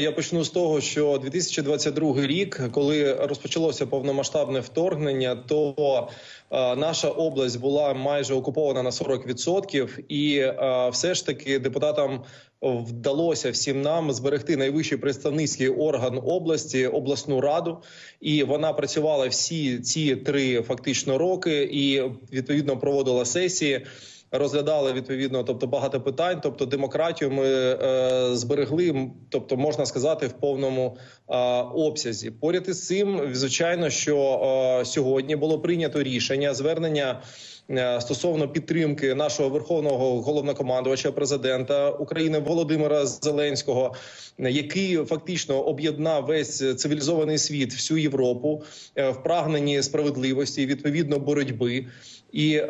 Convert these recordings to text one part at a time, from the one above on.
Я почну з того, що 2022 рік, коли розпочалося повномасштабне вторгнення, то е, наша область була майже окупована на 40%, і е, все ж таки депутатам вдалося всім нам зберегти найвищий представницький орган області обласну раду, і вона працювала всі ці три фактично роки, і відповідно проводила сесії. Розглядали відповідно, тобто багато питань. Тобто, демократію ми е, зберегли, тобто можна сказати, в повному е, обсязі. Поряд із цим, звичайно, що е, сьогодні було прийнято рішення звернення. е, Стосовно підтримки нашого верховного головнокомандувача президента України Володимира Зеленського, який фактично об'єднав весь цивілізований світ, всю Європу е, в прагненні справедливості відповідно боротьби. І е,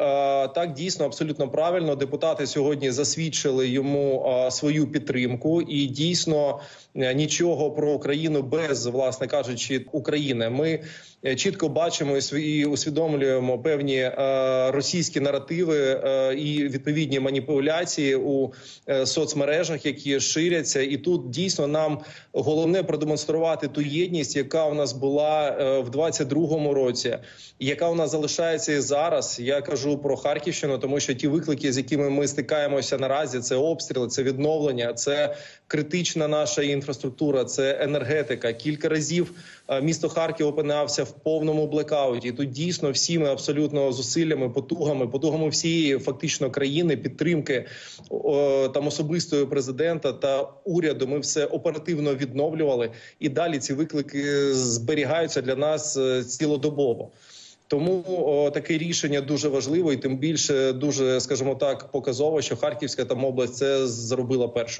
так дійсно абсолютно правильно депутати сьогодні засвідчили йому свою підтримку, і дійсно е, нічого про Україну без, власне кажучи, України. Ми е, чітко бачимо і усвідомлюємо певні е, російські наративи і відповідні маніпуляції у соцмережах, які ширяться, і тут дійсно нам головне продемонструвати ту єдність, яка у нас була в 22-му році, яка у нас залишається і зараз. Я кажу про Харківщину, тому що ті виклики, з якими ми стикаємося наразі, це обстріли, це відновлення, це критична наша інфраструктура, це енергетика. Кілька разів е, місто Харків опинявся в повному блекауті. Тут дійсно всі ми абсолютно зусиллями, потугами, потугами всієї фактично країни, підтримки там особистої президента та уряду. Ми все оперативно відновлювали, і далі ці виклики зберігаються для нас е, цілодобово. Тому о, таке рішення дуже важливо, і тим більше дуже, скажімо так, показово, що Харківська там область це зробила першою.